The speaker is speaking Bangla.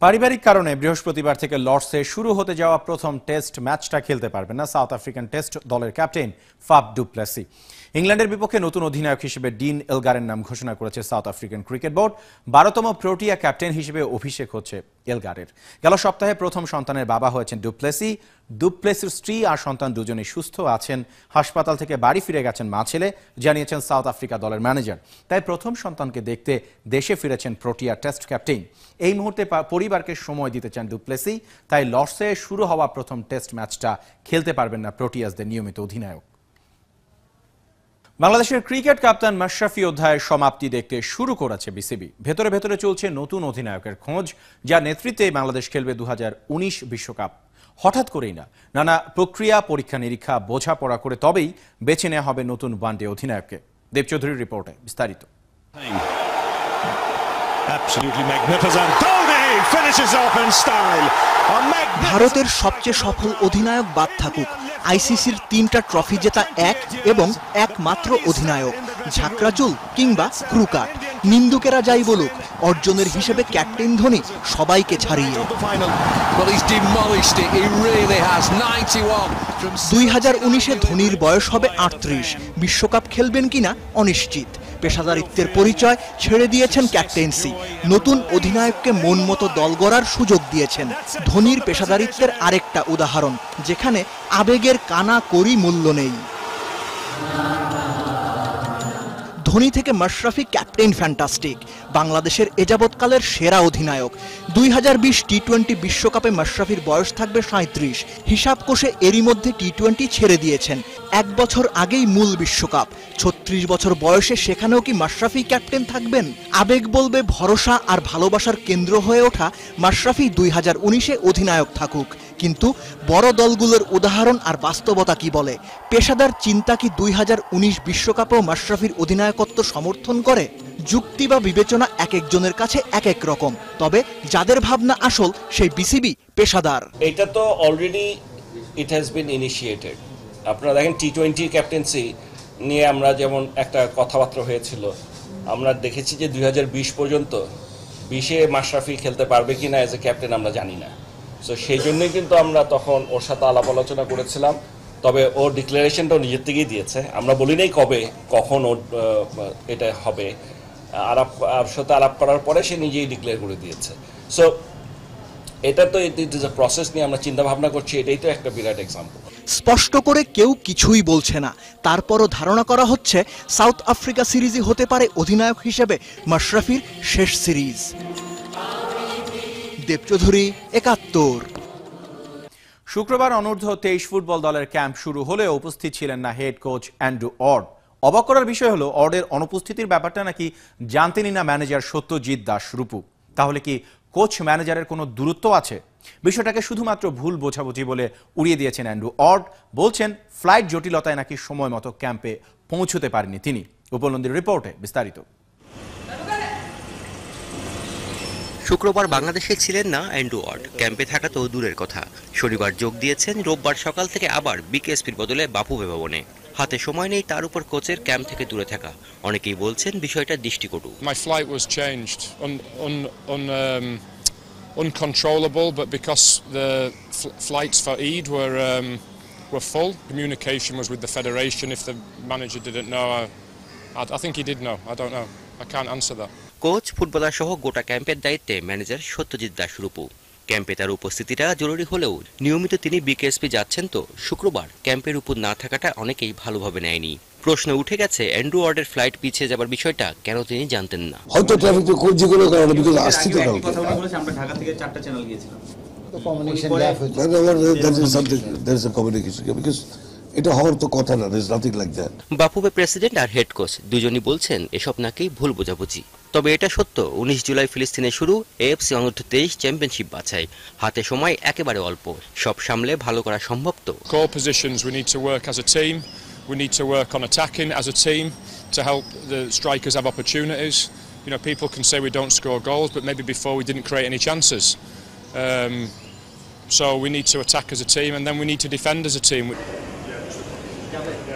পারিবারিক কারণে বৃহস্পতিবার থেকে লর্ডসে শুরু হতে যাওয়া প্রথম টেস্ট ম্যাচটা খেলতে পারবেন না সাউথ আফ্রিকান টেস্ট দলের ক্যাপ্টেন ফাব ডুপ্লেসি। ইংল্যান্ডের বিপক্ষে নতুন অধিনায়ক হিসেবে ডিন এলগারের নাম ঘোষণা করেছে সাউথ আফ্রিকান ক্রিকেট বোর্ড। বারোতম প্রোটিয়া ক্যাপ্টেন হিসেবে অভিষেক হচ্ছে এলগারের। গেল সপ্তাহে প্রথম সন্তানের বাবা হয়েছেন ডুপ্লেসি। ডুপ্লেসির স্ত্রী আর সন্তান দুজনেই সুস্থ আছেন। হাসপাতাল থেকে বাড়ি ফিরে গেছেন মা ছেলে, জানিয়েছেন সাউথ আফ্রিকা দলের ম্যানেজার। তাই প্রথম সন্তানকে দেখতে দেশে ফিরেছেন প্রোটিয়া টেস্ট ক্যাপ্টেন। এই মুহূর্তে পা- পরিবারকে সময় দিতে চান ডুপ্লেসি, তাই লর্ডসে শুরু হওয়া প্রথম টেস্ট ম্যাচটা খেলতে পারবেন না প্রোটিয়াসদের নিয়মিত অধিনায়ক। বাংলাদেশের ক্রিকেট কাপ্তান মাশরাফি অধ্যায়ের সমাপ্তি দেখতে শুরু করেছে বিসিবি। ভেতরে ভেতরে চলছে নতুন অধিনায়কের খোঁজ যা নেতৃত্বে বাংলাদেশ খেলবে দু বিশ্বকাপ। হঠাৎ করেই না, নানা প্রক্রিয়া, পরীক্ষা নিরীক্ষা, বোঝাপড়া করে তবেই বেছে নেওয়া হবে নতুন ওয়ানডে অধিনায়ককে। দেবচৌধুরীর রিপোর্টে বিস্তারিত। Absolutely magnificent. ভারতের সবচেয়ে সফল অধিনায়ক বাদ থাকুক। আইসিসির তিনটা ট্রফি জেতা এক এবং একমাত্র অধিনায়ক ঝাঁকড়াচুল কিংবা ক্রুকাট নিন্দুকেরা যাই বলুক অর্জনের হিসেবে ক্যাপ্টেন ধোনি সবাইকে ছাড়িয়ে। The final. Well, he's demolished it. He really has. 91 from দুই হাজার উনিশে ধোনির বয়স হবে আটত্রিশ। বিশ্বকাপ খেলবেন কিনা অনিশ্চিত। পেশাদারিত্বের পরিচয় ছেড়ে দিয়েছেন ক্যাপ্টেন্সি নতুন অধিনায়ককে মন মতো দল গড়ার সুযোগ দিয়েছেন। ধোনির পেশাদারিত্বের আরেকটা উদাহরণ, যেখানে আবেগের কানা করি মূল্য নেই। ধোনি থেকে মাশরাফি ক্যাপ্টেন ফ্যান্টাস্টিক, বাংলাদেশের এযাবৎকালের সেরা অধিনায়ক। দুই হাজার বিশ টি টোয়েন্টি বিশ্বকাপে মাশরাফির বয়স থাকবে সাঁত্রিশ হিসাব কষে এরই মধ্যে টি টোয়েন্টি ছেড়ে দিয়েছেন। এক বছর আগেই মূল বিশ্বকাপ। ছত্রিশ বছর বয়সে সেখানেও কি মাশরাফি ক্যাপ্টেন থাকবেন? আবেগ বলবে ভরসা আর ভালোবাসার কেন্দ্র হয়ে ওঠা মাশরাফি দুই হাজার উনিশে অধিনায়ক থাকুক। কিন্তু বড় দলগুলোর উদাহরণ আর বাস্তবতা কি বলে? পেশাদার চিন্তা কি দুই হাজার উনিশ বিশ্বকাপেও মাশরাফির অধিনায়কত্ব সমর্থন করে? যুক্তি বা বিবেচনা এক একজনের কাছে এক এক রকম। তবে যাদের ভাবনা আসল, সেই বিসিবি পেশাদার। এটা তো already it has been initiated আপনারা দেখেন টি টোয়েন্টির ক্যাপ্টেন্সি নিয়ে আমরা যেমন একটা কথাবার্তা হয়েছিল, আমরা দেখেছি যে দুই হাজার বিশ পর্যন্ত বিশে মাশরাফি খেলতে পারবে কি না এজ এ ক্যাপ্টেন আমরা জানি না। সো সেই জন্যই কিন্তু আমরা তখন ওর সাথে আলাপ আলোচনা করেছিলাম। তবে ওর ডিক্লারেশনটাও নিজের থেকেই দিয়েছে। আমরা বলি নাই কবে, কখন ওর এটা হবে। আলাপ, আর সাথে আলাপ করার পরে সে নিজেই ডিক্লেয়ার করে দিয়েছে। সো এটা তো ইট ইজ এ প্রসেস নিয়ে আমরা চিন্তা ভাবনা করছি। এটাই তো একটা বিরাট এক্সাম্পল স্পষ্ট করে কেউ কিছুই বলছে না। তারপরও ধারণা করা হচ্ছে, সাউথ আফ্রিকা সিরিজই হতে পারে অধিনায়ক হিসেবে মাশরাফির শেষ সিরিজ। দেবচৌধুরী, একাত্তর। শুক্রবার অনূর্ধ্ব তেইশ ফুটবল দলের ক্যাম্প শুরু হলেও উপস্থিত ছিলেন না হেড কোচ অ্যান্ড্রু অর্ড। অবাক করার বিষয় হলো, অর্ডের অনুপস্থিতির ব্যাপারটা নাকি জানতেনই না ম্যানেজার সত্যজিৎ দাস রূপু। তাহলে কি কোচ ম্যানেজারের কোনো দূরত্ব আছে? বিষয়টাকে শুধুমাত্র ভুল বোঝাবুঝি বলে উড়িয়ে দিয়েছেন অ্যান্ড্রু অর্ড। বলছেন, ফ্লাইট জটিলতায় নাকি সময় মতো ক্যাম্পে পৌঁছতে পারেনি তিনি। উপলব্ধির রিপোর্টে বিস্তারিত। শুক্রবার বাংলাদেশে ছিলেন না অ্যান্ড্রু ওয়ার্ড ক্যাম্পে থাকা তো দূরের কথা শনিবার যোগ দিয়েছেন রোববার সকাল থেকে আবার বিকেএসপির বদলে বাপু ভবনে হাতে সময় নেই তার উপর কোচের ক্যাম্প থেকে দূরে থাকা অনেকেই বলছেন বিষয়টা দৃষ্টিকটু flight was changed, un, un, un, um, uncontrollable, but because the fl- flights for Eid were um, were full, communication was with the federation. If the manager didn't know, I, I, I think he did know. I don't know. I can't answer that. Coach footballer সহ গোটা ক্যাম্পের দায়িত্বে ম্যানেজার সত্যজিৎ দাস রূপু। ক্যাম্পে তার উপস্থিতিটা জরুরি হলেও নিয়মিত তিনি বিকেএসপি যাচ্ছেন তো শুক্রবার। ক্যাম্পের উপর না থাকাটা অনেকেই ভালোভাবে নেয়নি। প্রশ্ন উঠে গেছে অ্যান্ড্রু ওয়ার্ডের ফ্লাইট পিছিয়ে যাবার বিষয়টা কেন তিনি জানতেন না? হয়তো ট্রাফিক কোচ যে কোনো কারণে বিকজ আসছি তো আমরা ঢাকা থেকে চারটা চ্যানেল গিয়েছিলাম। There is a communication because এটা হওয়ার তো কথা না there nothing like that Bafufe president R head coach দুজনই বলছেন এসব নাকি ভুল বোঝাবুঝি তবে এটা সত্য উনিশ জুলাই ফিলিস্তিনে শুরু এএফসি অনূর্ধ্ব তেইশ চ্যাম্পিয়নশিপ বাছাই হাতে সময় একেবারে অল্প সব সামলে ভালো করা সম্ভব তো Core positions, we need to work as a team. We need to work on attacking as a team to help the strikers have opportunities. You know, people can say we don't score goals, but maybe before we didn't create any chances. Um, so we need to attack as a team, and then we need to defend as a team. যাবে